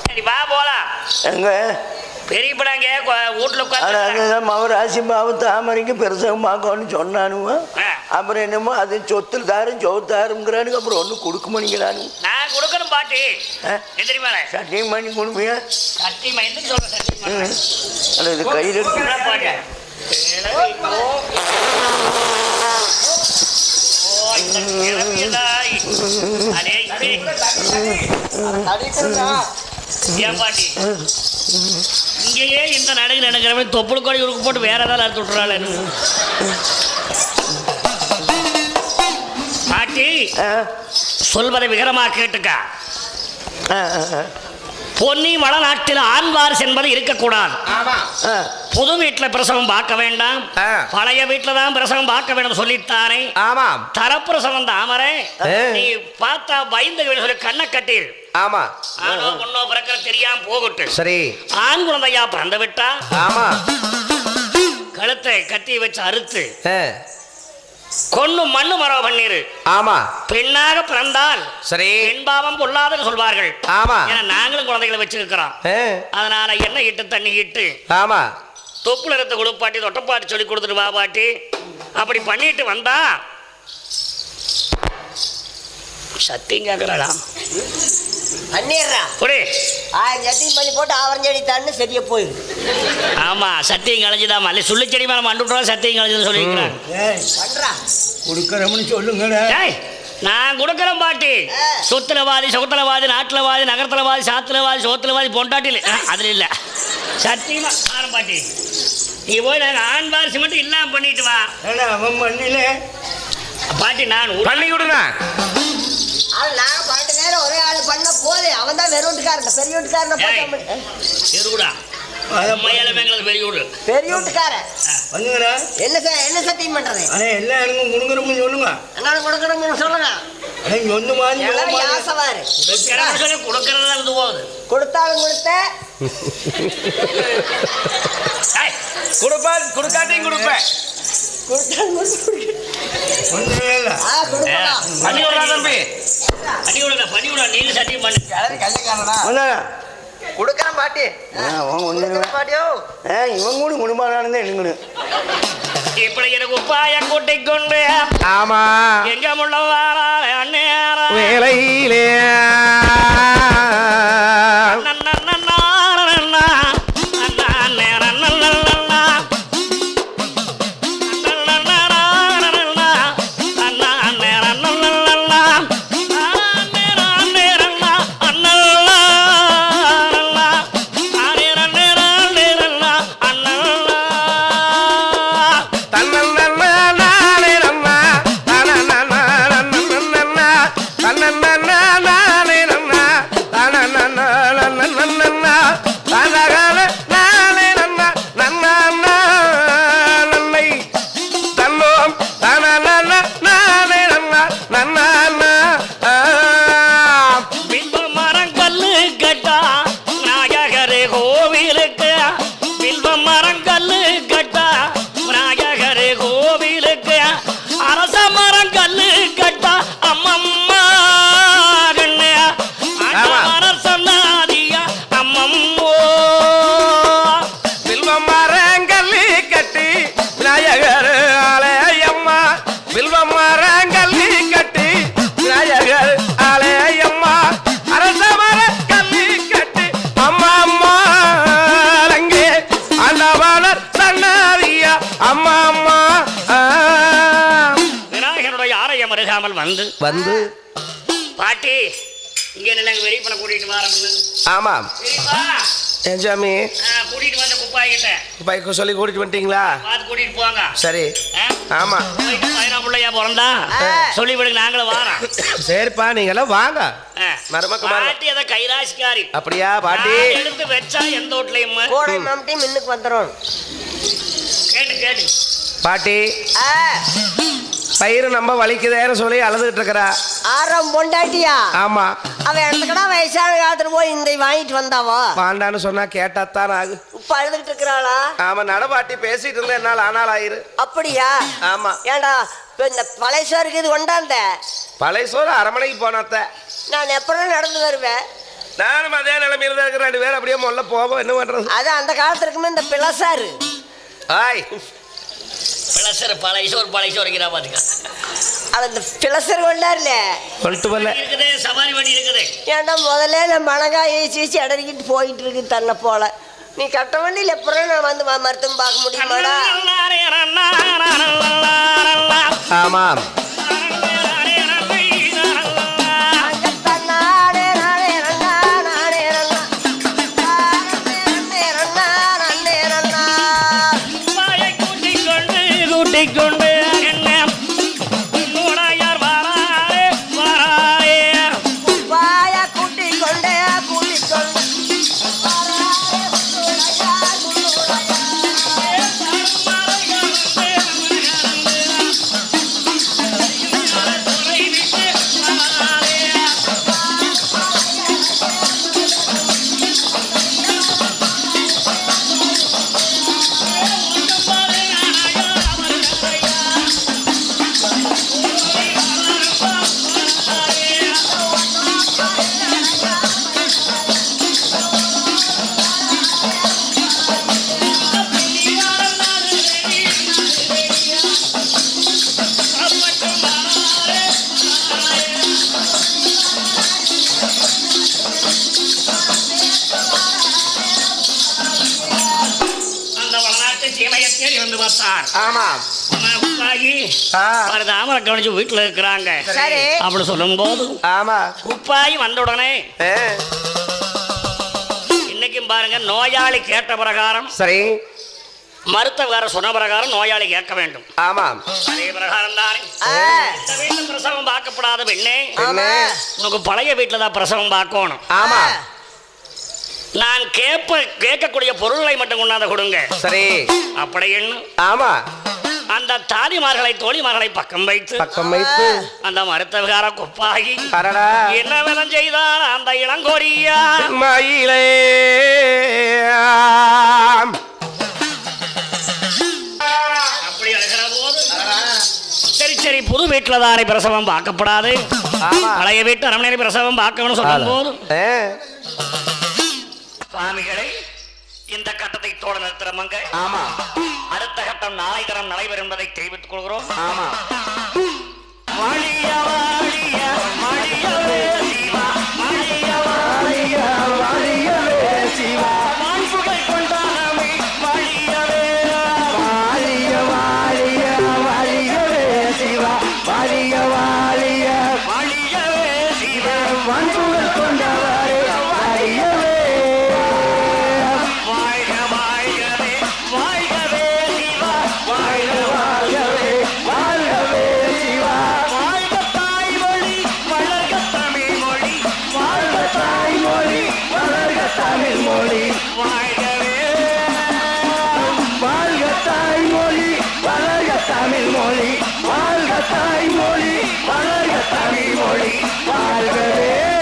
சரி வா போலாம். எங்க? பெரிய படாங்க வீட்டுல ஆனா உட்காந்து அதுதான் மவராசி பாவ தாமரைக்கு பெருசாக பார்க்கணும்னு சொன்னானுங்க. ஆ. அப்புறம் என்னமோ அது சொத்துல தாரும் சோத்தாருங்கிறானுங்க அப்புறம் ஒன்றும் கொடுக்க மாட்டேங்கிறானுங்க நான் கொடுக்கணும் பாட்டி. சட்டியும் பண்ணி கொடுப்பியா சட்டி மைந்து சொல்றேன் சட்டி ம். அல்ல இது கையில் எடுத்து. பாட்டி. பாட்டி இங்கேயே இந்த நடுகு நடக்கிறவன் தொப்புள் கோடி உருக்கு போட்டு வேற ஏதாவது அறுத்து விட்டுறாள். பாட்டி சொல்வதை விகரமா கேட்டுக்கா. பொன்னி வளநாட்டில் ஆண் வாரிசு என்பது இருக்கக்கூடாது. புது வீட்டில் பிரசவம் பார்க்க வேண்டாம். பழைய வீட்டில் தான் பிரசவம் பார்க்க வேண்டும் சொல்லித்தானே. ஆமாம் தரப்பிரசவம் தாமரை. நீ பார்த்தா பயந்து சொல்லி கண்ணை கட்டீர். ஆமா. ஆனோ பொண்ணோ பிறக்கிற தெரியாம போகட்டு. சரி. ஆண் குழந்தையா பிறந்து விட்டா? ஆமா. கழுத்தை கத்தி வச்சு அறுத்து. கொன்னு மண்ணு மரவ பண்ணிரு ஆமா. பெண்ணாக பிறந்தால் சரி. பெண் பாவம் பொல்லாதுன்னு சொல்வார்கள். ஆமா. ஏன்னா நாங்களும் குழந்தைகளை வச்சிருக்கிறோம். அதனால எண்ணெய் இட்டு தண்ணி இட்டு ஆமா. தொப்புல இருந்த குளிப்பாட்டி தொட்டப்பாட்டி சொல்லி கொடுத்துட்டு வா பாட்டி. அப்படி பண்ணிட்டு வந்தா சத்தியம் கேட்கறாடா பண்ணிடுறா. புடி ஆயிரம் சட்டியும் பண்ணி போட்டு ஆவரம் செடி தண்ணு சரியா போயிடும் ஆமா சத்தியம் கலைஞ்சுதான் மல்லி சுள்ளி செடி மேல மண்டுட்டோம் சத்தியம் கலைஞ்சு சொல்லியிருக்கிறேன் பண்றா. கொடுக்கறோம்னு சொல்லுங்கடா. நான் கொடுக்குறேன் பாட்டி. சொத்துலவாதி சொகுத்தலவாதி நாட்டுலவாதி நகரத்துலவாதி சாத்துலவாதி சோத்துலவாதி பொண்டாட்டில அதுல இல்ல. சத்தியமா ஆரம் பாட்டி. நீ போய் நாங்கள் ஆண் வாரிசு மட்டும் இல்லாம பண்ணிட்டு வா. அவன் மண்ணில. பாட்டி நான் பண்ணி கொடுங்க ஆள் நாங்க பன்னெண்டு நேரம் ஒரே ஆள் பண்ண போதே அவன் தான் வெறும் வீட்டுக்காரன் பெரிய வீட்டுக்காரனை. இருடா என்ன சார் என்ன சத்தியம் பண்றது? எல்லா எனக்கும் கொடுக்குறோம்னு சொல்லுங்க. என்னால கொடுக்கணும்னு சொல்லுங்க கொடுத்தாலும் கொடுத்த. ஏய், கொடுப்பா கொடுக்காட்டியும் கொடுப்பேன். கொடுத்தாலும். கொடுக்கறேன் பாட்டி. பாட்டியோ. ஏ இவன் கூட குடும்பம் எழுங்கணு இப்படி எனக்கு உப்பாய கூட்டிக் கொண்டு ஆமா. எங்க முள்ள வேலையிலே. அருகாமல் வந்து. வந்து. பாட்டி இங்க நிலங்க வெறி பண்ண கூட்டிட்டு வரம்னு ஆமாம் ஏன் சாமி. கூட்டிட்டு வந்த குப்பாய்கிட்ட பைக்கு சொல்லி கூட்டிட்டு வந்துட்டீங்களா? பார்த்து கூட்டிட்டு போங்க. சரி? ஆமா. பையனா பிள்ளையா பிறந்தா? சொல்லி விடுங்க நாங்களும் வாரோம் சரிப்பா வாங்க. ஆ. மருமக்கு மரும- பாட்டி அதை கைராசிக்காரி. அப்படியா பாட்டி? எடுத்து வச்சா எந்த கோடை மாமட்டி மின்னுக்கு வந்துடும் கேட்டு கேட்டு. பாட்டி. பயிர் நம்ம வலிக்குதேன்னு சொல்லி அழுதுகிட்டு இருக்கிறா. ஆறாம் பொண்டாட்டியா? ஆமா. அவன் இடத்துக்கடா வயசான காலத்துல போய் இந்த வாங்கிட்டு வந்தாவா? வாண்டான்னு சொன்னா கேட்டாத்தான் ஆகு. இப்ப அழுதுகிட்டு இருக்கிறாளா? ஆமா நடபாட்டி பேசிட்டு இருந்தா என்னால் ஆனால் ஆயிரு. அப்படியா? ஆமா. ஏண்டா இப்ப இந்த பழைய சோறுக்கு இது கொண்டாந்த? பழைய சோறு அரமனைக்கு போனாத்த நான் எப்பறம் நடந்து வருவேன்? நானும் அதே நிலைமையில தான் இருக்கிறேன். ரெண்டு பேரும் அப்படியே முதல்ல போவோம். என்ன பண்றது? அது அந்த காலத்துல இருக்குமே இந்த பிளசாரு ஆய் பிளசர் பழைசோர் பழைசோர் பாத்துக்க. அது இந்த பிளசர் கொண்டாருல. சொல்லிட்டு வரல இருக்குது சவாரி வண்டி இருக்குது ஏன்டா முதல்ல நான் மணங்காய் ஏச்சி ஏச்சி அடறிக்கிட்டு போயிட்டு இருக்கு தன்னை போல. நீ கட்ட வண்டியில் எப்பறம் நான் வந்து மருத்துவம் பார்க்க முடியுமாடா? ஆமாம். தேடி வந்து பார்த்தார் ஆமாம் குப்பாயி ஆ. தாமரை கவனிச்சு வீட்டுல இருக்கிறாங்க. சரி. அப்படி சொல்லும் போது ஆமா. குப்பாயி வந்த உடனே இன்னைக்கும் பாருங்க நோயாளி கேட்ட பிரகாரம் சரி. மருத்துவக்காரர் சொன்ன பிரகாரம் நோயாளி கேட்க வேண்டும். ஆமாம் அதே பிரகாரம் தானே. பிரசவம் பார்க்கப்படாத பெண்ணே ஆமா உனக்கு பழைய வீட்டுல தான் பிரசவம் பார்க்கணும். ஆமா. நான் கேட்ப கேட்கக்கூடிய பொருள்களை மட்டும் கொண்டாந்து கொடுங்க. சரி. அப்படின்னு ஆமா. அந்த தாதிமார்களை தோழிமார்களை பக்கம் வைத்து பக்கம் வைத்து. அந்த மருத்துவகார குப்பாகி பரடா என்ன விதம் செய்தான் அந்த இளங்கோரியா? மயிலே. அப்படி அழுகிற போது சரி சரி புது வீட்டுல தானே பிரசவம் பார்க்கப்படாது. பழைய வீட்டு அரண்மனை பிரசவம் பார்க்கணும்னு சொல்லும் போது சுவாமிகளை இந்த கட்டத்தை தோட நிறுத்துறமங்க ஆமா. அடுத்த கட்டம் நாளை தரம் நடைபெறும் என்பதை தெரிவித்துக் கொள்கிறோம். ஆமா. வாழிய வாழிய. தாய்மொழி வளர்க தமிழ்மொழி வாழ்கவே.